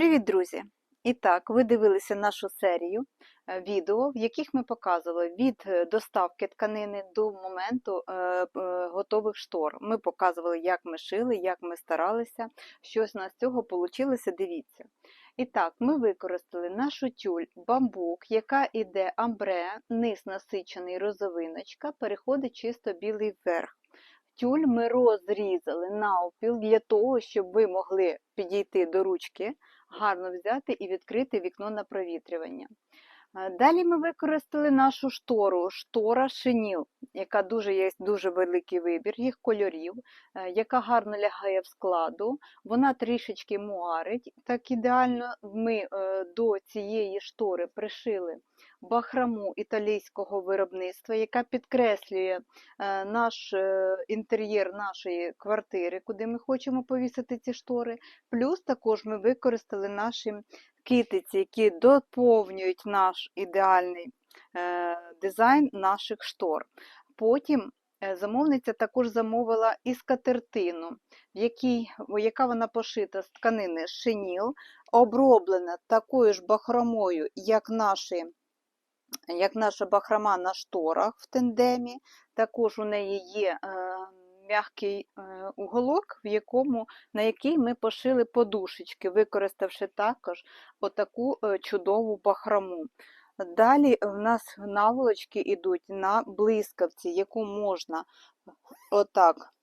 Привіт, друзі! І так, ви дивилися нашу серію е, відео, в яких ми показували від е, доставки тканини до моменту е, готових штор. Ми показували, як ми шили, як ми старалися, що з нас з цього вийшло, дивіться. І так, ми використали нашу тюль бамбук, яка іде амбре, низ насичений розовиночка, переходить чисто білий вверх. Тюль ми розрізали навпіл для того, щоб ви могли підійти до ручки, гарно взяти і відкрити вікно на провітрювання. Далі ми використали нашу штору, штора шиніл, яка дуже є дуже великий вибір їх кольорів, е, яка гарно лягає в складу. Вона трішечки муарить. Так ідеально ми е, до цієї штори пришили бахраму італійського виробництва, яка підкреслює е, наш інтер'єр нашої квартири, куди ми хочемо повісити ці штори. Плюс також ми використали наші китиці, які доповнюють наш ідеальний е, дизайн наших штор. Потім е, замовниця також замовила і скатертину, в якій, яка вона пошита з тканини шиніл, оброблена такою ж бахромою, як наші як наша бахрома на шторах в тендемі. Також у неї є е, м'який е, уголок, в якому, на який ми пошили подушечки, використавши також отаку е, чудову бахрому. Далі в нас наволочки йдуть на блискавці, яку можна отак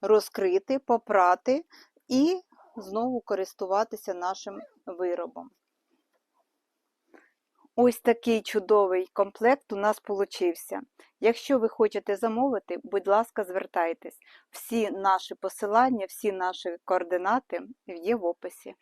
розкрити, попрати і знову користуватися нашим виробом. Ось такий чудовий комплект у нас получився. Якщо ви хочете замовити, будь ласка, звертайтесь. Всі наші посилання, всі наші координати є в описі.